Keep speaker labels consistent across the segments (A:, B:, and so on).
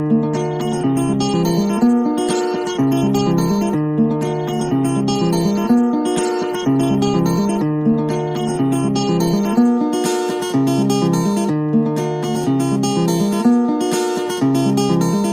A: thank you.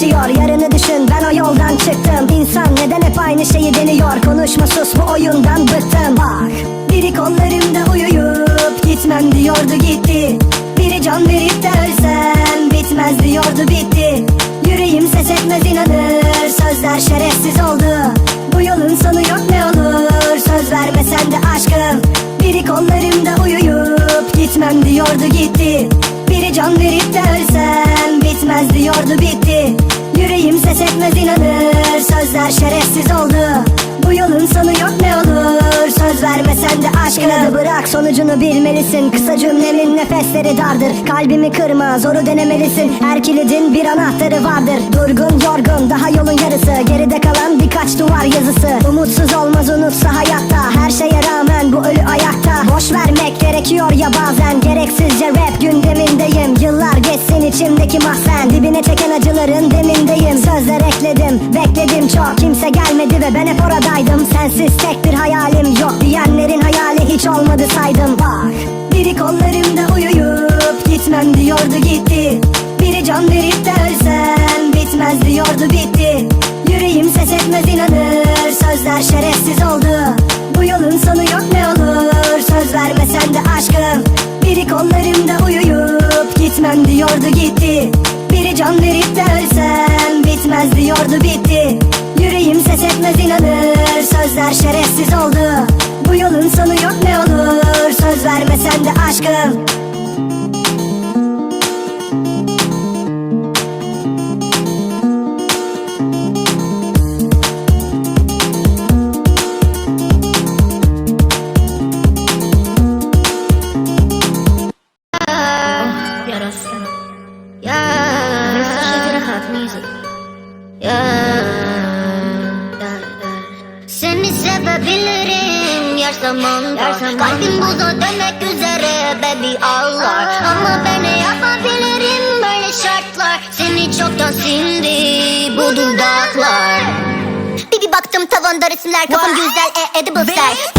A: değişiyor Yarını düşün. Ben o yoldan çıktım. İnsan neden hep aynı şeyi deniyor? Konuşma sus bu oyundan bıktım. Bak biri kollarımda uyuyup Gitmem diyordu gitti. Biri can verip de ölsem Bitmez diyordu bitti. Yüreğim ses etmez inanır Sözler şerefsiz oldu. Bu yolun sonu yok ne olur Söz vermesen de aşkım. Biri kollarımda uyuyup Gitmem diyordu gitti. Biri can verip de ölsem Bitmez diyordu bitti Ses etmez inanır Sözler şerefsiz oldu. Bu yolun sonu yok ne olur? Söz vermesen de aşkına bırak. Sonucunu bilmelisin Kısa cümlemin nefesleri dardır. Kalbimi kırma zoru denemelisin. Her kilidin bir anahtarı vardır. Durgun yorgun daha yolun yarısı. Geride kalan birkaç duvar yazısı. Umutsuz olmaz unutsa hayatta. Her şeye rağmen bu ölü ayakta. Boş vermek gerekiyor ya bazen. Gereksizce rap gündemindeyim. Yıllar geçsin içimdeki mahzen. Dibine çeken acıların demindeyim Sözler ekledim bekledim çok. Kimse gelmedi ve ben hep oradaydım. Sensiz tek bir hayalim yok. Diyenlerin hayali hiç olmadı saydım. Bak biri kollarımda uyuyup Gitmem diyordu gitti. Biri can verip de Bitmez diyordu bitti. Yüreğim ses etmez inanır Sözler şerefsiz oldu. Bu yolun sonu yok ne olur Söz vermesen de aşkım. Biri kollarımda uyuyup Gitmem diyordu gitti. Biri can verip de Bitmez diyordu bitti Yüreğim ses etmez inanır Sözler şerefsiz oldu Bu yolun sonu yok ne olur Söz vermesen de aşkım
B: Yarası. Ya. Rahat music. Seni sevebilirim yaşamanda Kalbim buza dönmek üzere baby ağlar Ama ben ne yapabilirim böyle şartlar? Seni çoktan sildi bu dudaklar. Bir bir baktım tavanda resimler Kafam güzel e edible style